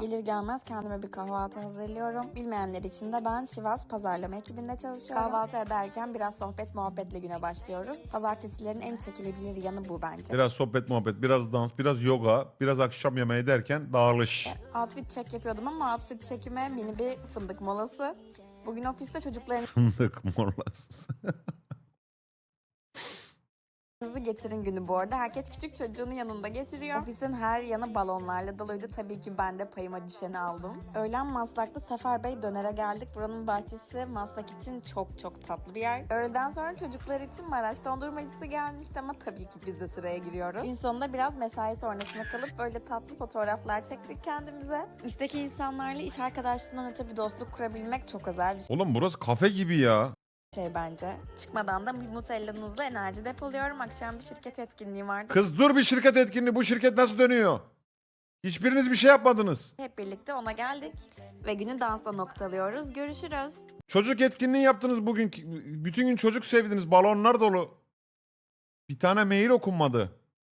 Gelir gelmez kendime bir kahvaltı hazırlıyorum. Bilmeyenler için de ben Şivas pazarlama ekibinde çalışıyorum. Kahvaltı ederken biraz sohbet muhabbetle güne başlıyoruz. Pazartesilerin en çekilebilir yanı bu bence. Biraz sohbet muhabbet, biraz dans, biraz yoga, biraz akşam yemeği derken dağılış. Outfit check yapıyordum ama outfit checkime mini bir fındık molası. Bugün ofiste çocuklarınızı Fındık morlası. getirin günü bu arada. Herkes küçük çocuğunu yanında getiriyor. Ofisin her yanı balonlarla doluydu. Tabii ki ben de payıma düşeni aldım. Öğlen Maslak'ta Sefer Bey dönere geldik. Buranın bahçesi Maslak için çok çok tatlı bir yer. Öğleden sonra çocuklar için Maraş dondurmacısı gelmişti ama tabii ki biz de sıraya giriyoruz. Gün sonunda biraz mesai sonrasında kalıp böyle tatlı fotoğraflar çektik kendimize. İşteki insanlarla iş arkadaşlığından öte bir dostluk kurabilmek çok özel bir Oğlum burası kafe gibi ya. Şey bence. Çıkmadan da bir Nutella Nuz'la enerji depoluyorum. Akşam bir şirket etkinliği vardı. Kız dur bir şirket etkinliği. Bu şirket nasıl dönüyor? Hiçbiriniz bir şey yapmadınız. Hep birlikte ona geldik. Ve günü dansla noktalıyoruz. Görüşürüz. Çocuk etkinliği yaptınız bugün. Bütün gün çocuk sevdiniz. Balonlar dolu. Bir tane mail okunmadı.